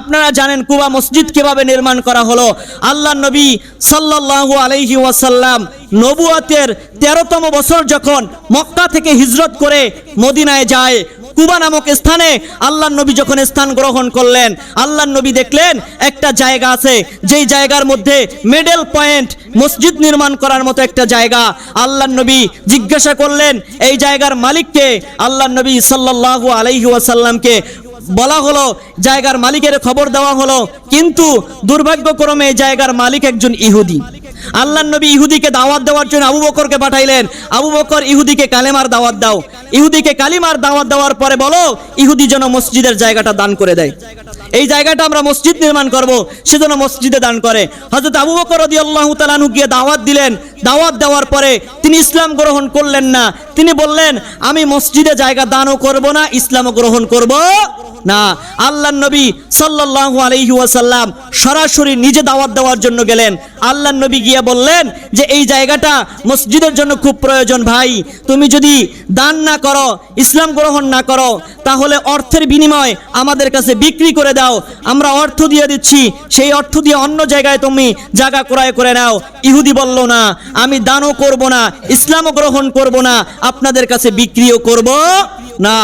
আপনারা জানেন কুবা মসজিদ কীভাবে নির্মাণ করা হলো? আল্লাহ নবী সাল্লাল্লাহু আলাইহি ওয়াসাল্লাম নবুয়াতের তেরোতম বছর যখন মক্কা থেকে হিজরত করে মদিনায় যায়, কুবা নামক স্থানে আল্লাহ নবী যখন স্থান গ্রহণ করলেন, আল্লাহ নবী দেখলেন একটা জায়গা আছে, যেই জায়গার মধ্যে মিডল পয়েন্ট মসজিদ নির্মাণ করার মতো একটা জায়গা। আল্লাহ নবী জিজ্ঞাসা করলেন, এই জায়গার মালিককে? আল্লাহ নবী সাল্লাল্লাহু আলাইহি ওয়াসাল্লামকে বলা হলো, জায়গার মালিকের খবর দেওয়া হলো, কিন্তু দুর্ভাগ্যক্রমে জায়গার মালিক একজন ইহুদি। আল্লাহ নবী ইহুদিকে দাওয়াত দেওয়ার জন্য আবু বকরকে পাঠাইলেন। আবু বকর ইহুদিকে কালেমার দাওয়াত দাও। ইহুদিকে কালিমার দাওয়াত দেওয়ার পরে বলো, ইহুদি যেন মসজিদের জায়গাটা দান করে দেয়। এই জায়গাটা আমরা মসজিদ নির্মাণ করব সেজন্য মসজিদে দান করে। হযরত আবু বকর রাদিয়াল্লাহু তাআলা আনহু গিয়ে দাওয়াত দিলেন। দাওয়াত দেওয়ার পরে তিনি ইসলাম গ্রহণ করলেন না। তিনি বললেন, আমি মসজিদে জায়গা দানও করব না, ইসলামও গ্রহণ করব না আল্লাহ নবী সাল্লাল্লাহু আলাইহি ওয়াসাল্লাম সরাসরি নিজে দাওয়াত দেওয়ার জন্য গেলেন। আল্লাহ নবী গিয়ে বললেন যে, এই জায়গাটা মসজিদের জন্য খুব প্রয়োজন ভাই। তুমি যদি দান না করো, ইসলাম গ্রহণ না করো, তাহলে অর্থের বিনিময় আমাদের কাছে বিক্রি করে দাও। আমরা অর্থ দিয়ে দিচ্ছি, সেই অর্থ দিয়ে অন্য জায়গায় তুমি জায়গা ক্রয় করে নাও। ইহুদি বলল, না, আমি দানও করব না, ইসলামও গ্রহণ করব না, আপনাদের কাছে বিক্রিও করব না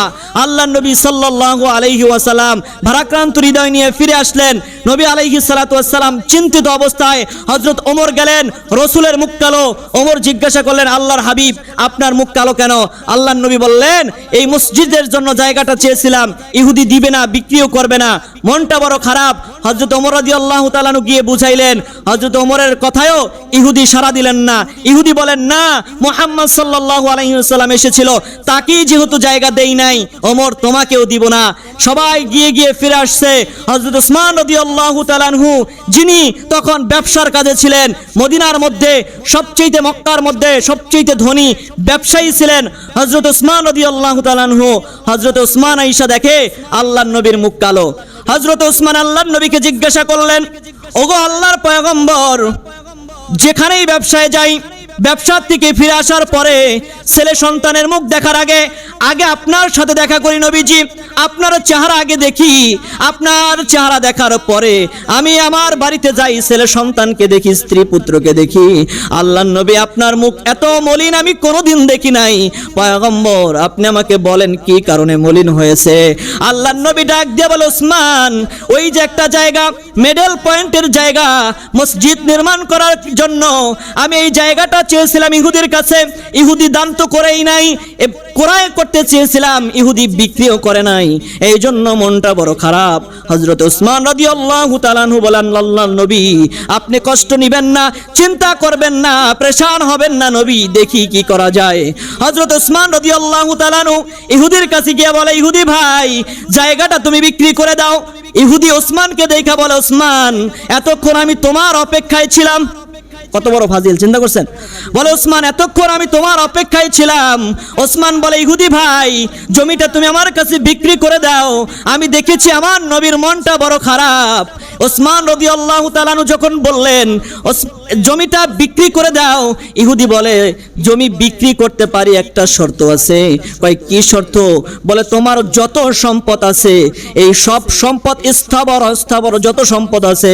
আল্লাহ নবী সাল্লাল্লাহু আলাইহি ওয়াসাল্লাম ভারাক্রান্ত হৃদয় নিয়ে ফিরে আসলেন। নবী আলাইহি সালাতু ওয়াসসালাম চিন্তিত অবস্থায় হযরত ওমর গেলেন, রসুলের মুখ কালো। ওমর জিজ্ঞাসা করলেন, আল্লাহর হাবিব, আপনার মুখ কালো কেন? আল্লাহর নবী বললেন, এই মসজিদের জন্য জায়গাটা চেয়েছিলাম, ইহুদি দিবে না, বিক্রিও করবে না, মনটা বড় খারাপ। হযরত ওমর আল্লাহ তাআলা গিয়ে বুঝাইলেন, হযরত ওমরের কথায়ও ইহুদি সাড়া দিলেন না। ইহুদি বলেন, না, মুহাম্মদ সাল্লাল্লাহু আলাইহি ওয়াসাল্লাম এসেছিল, তাকেই যেহেতু জায়গা দেই নাই। ওমর তোমাকেও দিব না। সবাই গিয়ে গিয়ে ফিরে আসছে। হযরত ওসমান রাদিয়াল্লাহু তাআলা আনহু, যিনি তখন ব্যবসার কাজে ছিলেন, মদিনার মধ্যে সবচেয়ে মক্কার মধ্যে সবচেয়ে ধনী ব্যবসায়ী ছিলেন হযরত ওসমান রাদিয়াল্লাহু তাআলা আনহু। হযরত ওসমান আয়েশা দেখে আল্লাহর নবীর মুখ কালো। হযরত ওসমান আল্লাহর নবীকে জিজ্ঞাসা করলেন, ওগো আল্লাহর পয়গম্বর, যেখানেই ব্যবসায় যাই ব্যবসার থেকে ফিরে আসার পরে ছেলে সন্তানের মুখ দেখার আগে আগে আপনার সাথে দেখা করি নবীজি। আপনার চেহারা আগে দেখি। আপনার চেহারা দেখার পরে আমি আমার বাড়িতে যাই, ছেলে সন্তানকে দেখি, স্ত্রী পুত্রকে দেখি। আল্লাহ নবী আপনার মুখ এত মলিন আমি কোনোদিন দেখি নাই। পয়গম্বর, আপনি আমাকে বলেন কি কারণে মলিন হয়েছে? আল্লাহ নবী ডাক দিয়ে বলে, ওসমান, ওই যে একটা জায়গা মেডেল পয়েন্টের জায়গা, মসজিদ নির্মাণ করার জন্য আমি এই জায়গাটা চেয়েছিলাম ইহুদির কাছে, ইহুদি দান তো করেই নাই ক্রয় করতে চেয়েছিলাম, ইহুদি বিক্রিও করে নাই। এই জন্য মনটা বড় খারাপ। হজরত ওসমান রাদিয়াল্লাহু তাআলাহু বলেন আল্লাহ নবী, আপনি কষ্ট নিবেন না, চিন্তা করবেন না, প্রেশান হবেন না নবী, দেখি কি করা যায়। হজরত ওসমান রাদিয়াল্লাহু তাআলাহু ইহুদির কাছে গিয়ে বলে, ইহুদি ভাই, জায়গাটা তুমি বিক্রি করে দাও। ইহুদি ওসমানকে দেখা বলে ওসমান এতক্ষণ আমি তোমার অপেক্ষায় ছিলাম। কত বড় ফাজিল, চিন্তা করছেন? বলে, ওসমান, এতক্ষণ আমি তোমার অপেক্ষায় ছিলাম। ওসমান বলে, ইহুদি ভাই, জমিটা তুমি আমার কাছে বিক্রি করে দাও। আমি দেখেছি আমার নবীর মনটা বড় খারাপ। ওসমান রবি আল্লাহ তালানু যখন বললেন, ওস- জমিটা বিক্রি করে দাও। ইহুদি বলে, জমি বিক্রি করতে পারি একটা শর্ত আছে। কয়, কি শর্ত? বলে, তোমার যত সম্পদ আছে, এই সব সম্পদ স্থাবর অস্থাবর যত সম্পদ আছে,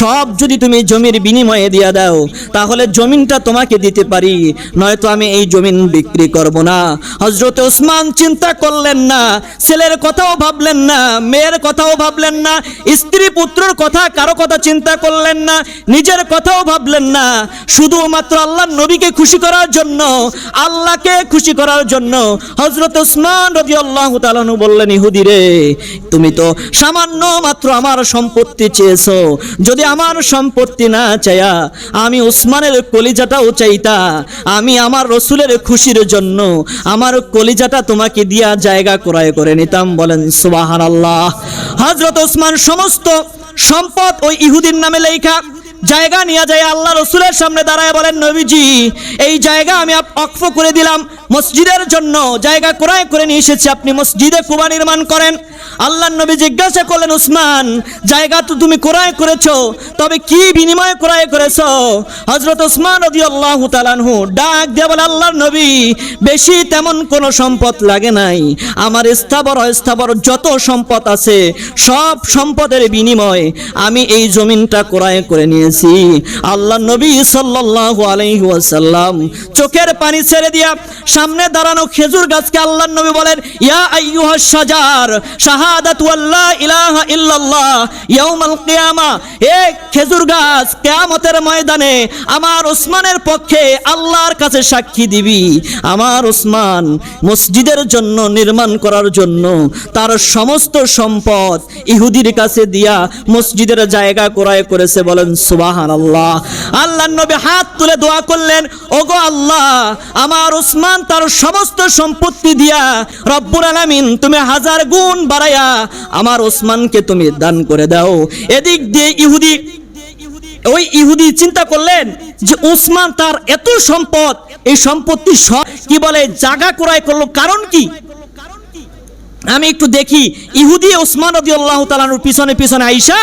সব যদি তুমি জমির বিনিময়ে দিয়ে দাও, তাহলে জমিনটা তোমাকে দিতে পারি। নয়তো আমি এই জমিন বিক্রি করব না। হজরত ওসমান চিন্তা করলেন না, ছেলের কথাও ভাবলেন না, মেয়ের কথাও ভাবলেন না, স্ত্রী পুত্রর কথা, কারও কথা চিন্তা করলেন না, নিজের কথাও ভাবলেন না, শুধুমাত্র আল্লাহ নবীকে খুশি করার জন্য, আল্লাহকে খুশি করার জন্য হজরত ওসমান রবি আল্লাহ তালানু বললেন, ইহুদি রে, তুমি তো সামান্য মাত্র আমার সম্পত্তি চেয়েছো। যদি আমার সম্পত্তি না চাইয়া আমি ওসমানের কলিজাটাও চাইতা, আমি আমার রসুলের খুশির জন্য আমার কলিজাটা তোমাকে দিয়া জায়গা ক্রয় করে নিতাম। বলেন সুবাহান আল্লাহ হজরত ওসমান সমস্ত সম্পদ ওই ইহুদির নামে লেখা জায়গা নিয়ে যায়, আল্লাহ রসুলের সামনে দাঁড়ায় বলেন, নবীজি, এই জায়গা আমি অক্ফ করে দিলাম, মসজিদের জন্য জায়গা ক্রয় করে নিয়ে এসেছি, আপনি মসজিদে কুবা নির্মাণ করেন। আল্লাহ নবী জিজ্ঞাসা করলেন, উসমান, জায়গা তো তুমি ক্রয় করেছ, তবে কি বিনিময়ে ক্রয় করেছ? হজরত উসমান রদি আল্লাহ তালানহু ডাক দিয়ে বলে, আল্লাহর নবী, বেশি তেমন কোনো সম্পদ লাগে নাই। আমার স্থাবর, অস্থাবর যত সম্পদ আছে, সব সম্পদের বিনিময়ে আমি এই জমিনটা ক্রয় করে নিয়েছি আল্লাহ নবী সাল্লাল্লাহু আলাইহি ওয়াসাল্লাম চোখের পানি ছেড়ে দিয়া সামনে দাঁড়ানো খেজুর গাছকে আল্লাহ নবী বলেন, ইয়া আইয়ুহাস শাজার, শাহাদাতু আল্লা ইলাহা ইল্লাল্লাহ, ইয়াউমাল কিয়ামা এ খেজুর গাছ, কিয়ামতের ময়দানে আমার ওসমানের পক্ষে আল্লাহর কাছে সাক্ষী দিবি। আমার ওসমান মসজিদের জন্য নির্মাণ করার জন্য তার সমস্ত সম্পদ ইহুদির কাছে দিয়া মসজিদের জায়গা ক্রয় করেছে। বলেন সুবাহান আল্লাহ আল্লাহ নবী হাত তুলে দোয়া করলেন, ওগো আল্লাহ, আমার ওসমান তার সমস্ত সম্পত্তি দিয়া রব্বুর আলামিন তুমি হাজার গুণ বাড়াইয়া আমার ওসমানকে তুমি দান করে দাও। এদিক দিয়ে ইহুদি, ওই ইহুদি চিন্তা করলেন যে উসমান তার এত সম্পদ, এই সম্পত্তি সব কি বলে জায়গা ক্রয় করল, কারণ কি? আমি একটু দেখি, ইহুদি ওসমান রদি আল্লাহ তালানুর পিছনে পিছনে আইসা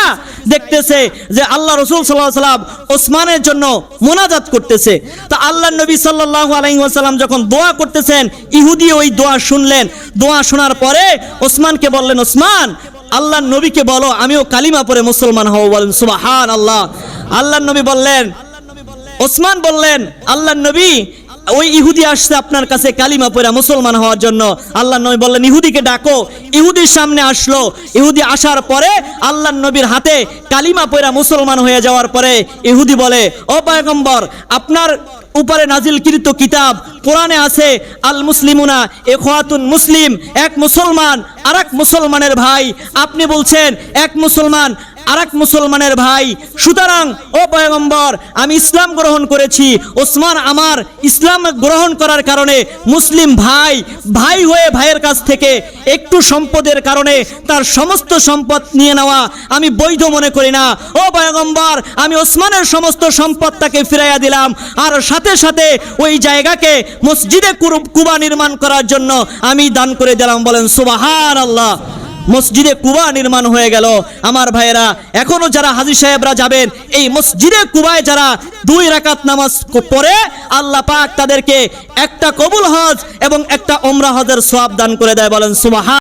দেখতেছে যে আল্লাহ রসুল সাল্লাহ সাল্লাম ওসমানের জন্য মোনাজাত করতেছে। তা আল্লাহ নবী সাল্লাহ আলাইসাল্লাম যখন দোয়া করতেছেন, ইহুদি ওই দোয়া শুনলেন। দোয়া শোনার পরে ওসমানকে বললেন, ওসমান আল্লাহ নবীকে বলো, আমিও কালিমা পরে মুসলমান হব। বলেন সুবাহান আল্লাহ আল্লাহ নবী বললেন, ওসমান বললেন আল্লাহ নবী ওই ইহুদি আসছে আপনার কাছে কালিমা পড়া মুসলমান হওয়ার জন্য। আল্লাহ নবী বললেন, ইহুদিকে ডাকো। ইহুদির সামনে আসলো। ইহুদি আসার পরে আল্লাহ নবীর হাতে কালিমা পড়া মুসলমান হয়ে যাওয়ার পরে ইহুদি বলে, ও পয়গম্বর, আপনার উপরে নাজিলকৃত কিতাব, কোরআনে আছে, আল মুসলিমুনা এখওয়াতুন মুসলিম, এক মুসলমান, আরেক মুসলমানের ভাই। আপনি বলছেন, এক মুসলমান আরেক মুসলমানের ভাই, সুতরাং, ও পয়গম্বর, আমি ইসলাম গ্রহণ করেছি। ওসমান আমার ইসলাম গ্রহণ করার কারণে মুসলিম ভাই ভাই হয়ে ভাইয়ের কাছ থেকে একটু সম্পদের কারণে তার সমস্ত সম্পদ নিয়ে নেওয়া আমি বৈধ মনে করি না। ও পয়গম্বর, আমি ওসমানের সমস্ত সম্পদ তাকে ফিরাইয়া দিলাম। আর সাথে সাথে ওই জায়গাকে মসজিদে কুবা নির্মাণ করার জন্য আমি দান করে দিলাম। বলেন সুবাহার আল্লাহ মসজিদে কুবা নির্মাণ হয়ে গেল। আমার ভাইয়েরা, এখনও যারা হাজি সাহেবরা যাবেন, এই মসজিদে কুবায় যারা দুই রাকাত নামাজ পড়ে, আল্লাহ পাক তাদেরকে একটা কবুল হজ এবং একটা ওমরা হজের সওয়াব দান করে দেয়। বলেন, সুবহান